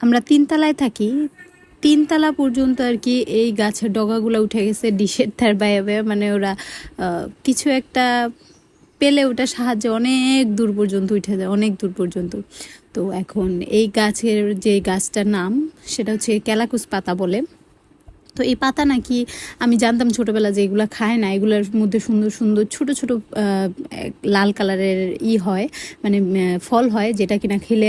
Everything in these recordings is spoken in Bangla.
আমরা তিনতলায় থাকি, তিনতলা পর্যন্ত আর কি এই গাছের ডগাগুলো উঠে গেছে, ডিশের তার বাইরে মানে ওরা কিছু একটা পেলে ওটা সাহায্যে অনেক দূর পর্যন্ত উঠে যায়, অনেক দূর পর্যন্ত। তো এখন এই গাছের যে গাছটার নাম, সেটা হচ্ছে ক্যালাকুস পাতা বলে। তো এই পাতা নাকি, আমি জানতাম ছোটবেলা যে এগুলো খায় না, এগুলোর মধ্যে সুন্দর সুন্দর ছোট ছোট লাল কালারের ই হয় মানে ফল হয়, যেটা কিনা খেলে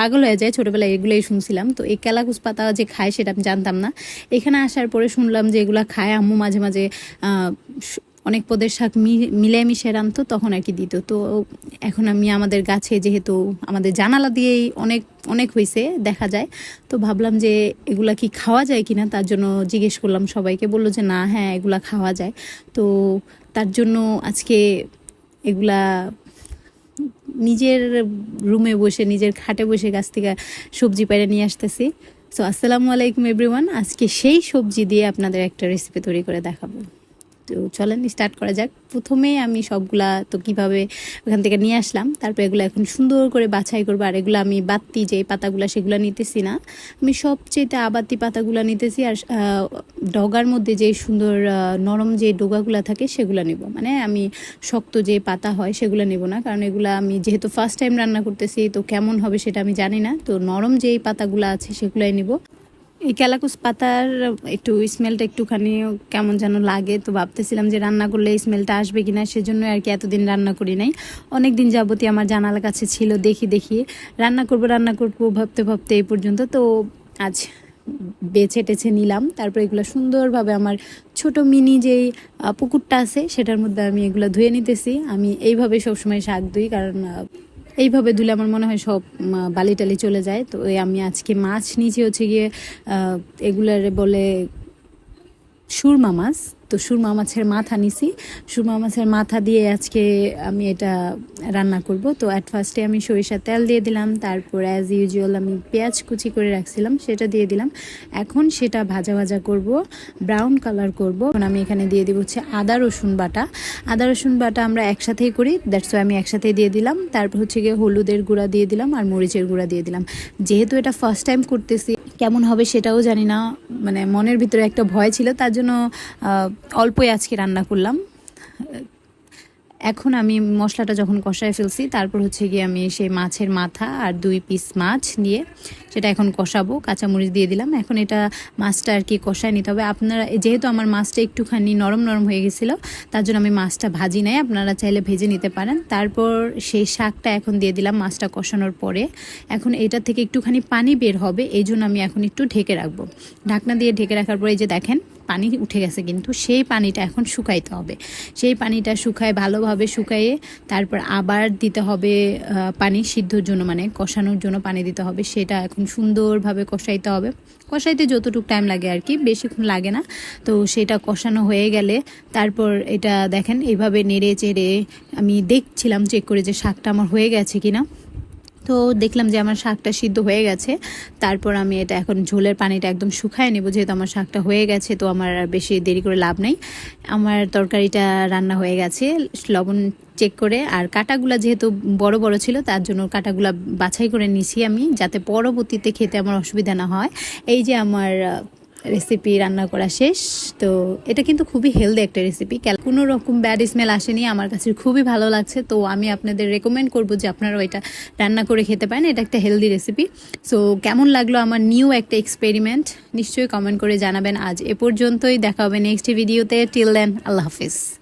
পাগল হয়ে যায়, ছোটবেলায় এগুলোই শুনছিলাম। তো এই ক্যালাকুস পাতা যে খায় সেটা আমি জানতাম না। এখানে আসার পরে শুনলাম যে এগুলা খায় আম্মু মাঝে মাঝে অনেক পদের শাক মি- মিলিয়ে মিশিয়ে রাখতো তখন আর কি দিত। তো এখন আমি আমাদের গাছে যেহেতু আমাদের জানালা দিয়েই অনেক অনেক হয়েছে দেখা যায়। তো ভাবলাম যে এগুলা কি খাওয়া যায় কিনা, তার জন্য জিজ্ঞেস করলাম সবাইকে। বলল যে না হ্যাঁ এগুলা খাওয়া যায়। তো তার জন্য আজকে এগুলা নিজের রুমে বসে, নিজের খাটে বসে গাছ থেকে সবজি পেরে নিয়ে আসতেছি। সো আসসালামু আলাইকুম এভরিওয়ান আজকে সেই সবজি দিয়ে আপনাদের একটা রেসিপি তৈরি করে দেখাবো। তো চলেন স্টার্ট করা যাক। প্রথমে আমি সবগুলা তো কীভাবে ওখান থেকে নিয়ে আসলাম, তারপর এগুলো এখন সুন্দর করে বাছাই করব। আর এগুলো আমি বাত্তি যে পাতাগুলো, সেগুলো নিতেছি না। আমি সবচেয়ে আবাতি পাতাগুলো নিতেছি আর ডগার মধ্যে যে সুন্দর নরম যে ডোগাগুলো থাকে, সেগুলো নিব। মানে আমি শক্ত যে পাতা হয়, সেগুলো নেব না। কারণ এগুলো আমি যেহেতু ফার্স্ট টাইম রান্না করতেছি, তো কেমন হবে সেটা আমি জানি না। তো নরম যেই পাতাগুলো আছে, সেগুলোই নিব। এই ক্যালাকুস পাতার একটু স্মেলটা একটুখানি কেমন যেন লাগে, তো ভাবতেছিলাম যে রান্না করলে স্মেলটা আসবে কিনা, সেজন্য আর কি এতদিন রান্না করি নাই। অনেক দিন যাবতই আমার জানালার কাছে ছিল, দেখি দেখি। রান্না করব রান্না করব, ভাবতে ভাবতে এই পর্যন্ত, তো আজ বেছে টেছে নিলাম। তারপর এগুলো সুন্দরভাবে আমার ছোট মিনি যেই পুকুরটা আছে, সেটার মধ্যে আমি এগুলো ধুয়ে নিতেছি। আমি এইভাবে সবসময় শাক ধুই, কারণ এইভাবে ধুলে আমার মনে হয় সব বালি টালি চলে যায়। তো ওই আমি আজকে মাছ নিচে হচ্ছে গিয়ে এগুলারে বলে সুরমা মাছ। তো সুরমা মাছের মাথা নিছি। সুরমা মাছের মাথা দিয়ে আজকে আমি এটা রান্না করব। তো অ্যাট ফার্স্টে আমি সরিষার তেল দিয়ে দিলাম, তারপর অ্যাজ ইউজুয়াল আমি পেঁয়াজ কুচি করে রাখছিলাম, সেটা দিয়ে দিলাম। এখন সেটা ভাজা ভাজা করব ব্রাউন কালার করব। এখন আমি এখানে দিয়ে দিব হচ্ছে আদা, রসুন বাটা। আদা, রসুন বাটা আমরা একসাথেই করি দ্যাটস আমি একসাথেই দিয়ে দিলাম। তারপর হচ্ছে গিয়ে হলুদের গুঁড়া দিয়ে দিলাম আর মরিচের গুঁড়া দিয়ে দিলাম। যেহেতু এটা ফার্স্ট টাইম করতেছি, কেমন হবে সেটাও জানি না মানে মনের ভিতরে একটা ভয় ছিল, তার জন্য অল্পই আজকে রান্না করলাম। এখন আমি মশলাটা যখন কষায় ফেলছি, তারপর হচ্ছে গিয়ে আমি সেই মাছের মাথা আর দুই পিস মাছ নিয়ে সেটা এখন কষাবো, কাঁচামরিচ দিয়ে দিলাম। এখন এটা মাছটা আর কি কষায় নিতে হবে। আপনারা, যেহেতু আমার মাছটা একটুখানি নরম নরম হয়ে গেছিল, তার জন্য আমি মাছটা ভাজি নাই। আপনারা চাইলে ভেজে নিতে পারেন। তারপর সেই শাকটা এখন দিয়ে দিলাম মাছটা কষানোর পরে। এখন এটা থেকে একটুখানি পানি বের হবে এই জন্য আমি এখন একটু ঢেকে রাখব। ঢাকনা দিয়ে ঢেকে রাখার পরে যে দেখেন পানি উঠে গেছে কিন্তু সেই পানিটা এখন শুকাইতে হবে। সেই পানিটা শুকায় ভালোভাবে শুকাইয়ে তারপর আবার দিতে হবে পানি সিদ্ধর জন্য মানে কষানোর জন্য পানি দিতে হবে। সেটা এখন সুন্দরভাবে কষাইতে হবে। কষাইতে যতটুকু টাইম লাগে আর কি, বেশিক্ষণ লাগে না। তো সেটা কষানো হয়ে গেলে তারপর এটা দেখেন, এইভাবে নেড়ে চেড়ে আমি দেখছিলাম চেক করে যে শাকটা আমার হয়ে গেছে কিনা। তো দেখলাম যে আমার শাকটা সিদ্ধ হয়ে গেছে। তারপর আমি এটা এখন ঝোলের পানিটা একদম শুকায় নেব, যেহেতু আমার শাকটা হয়ে গেছে, তো আমার আর বেশি দেরি করে লাভ নেই। আমার তরকারিটা রান্না হয়ে গেছে, লবণ চেক করে। আর কাটাগুলা যেহেতু বড় বড় ছিল, তার জন্য কাটাগুলা বাছাই করে নিছি আমি, যাতে পরবর্তীতে খেতে আমার অসুবিধা না হয়। এই যে আমার রেসিপি রান্না করা শেষ। তো এটা কিন্তু খুবই হেলদি একটা রেসিপি কোনো রকম ব্যাড স্মেল আসেনি, আমার কাছে খুবই ভালো লাগছে। তো আমি আপনাদের রেকমেন্ড করব যে আপনারাও এটা রান্না করে খেতে পারেন। এটা একটা হেলদি রেসিপি সো কেমন লাগল আমার নিউ একটা এক্সপেরিমেন্ট নিশ্চয়ই কমেন্ট করে জানাবেন। আজ এ পর্যন্তই। দেখা হবে নেক্সট ভিডিওতে টিল দেন আল্লাহ হাফিজ।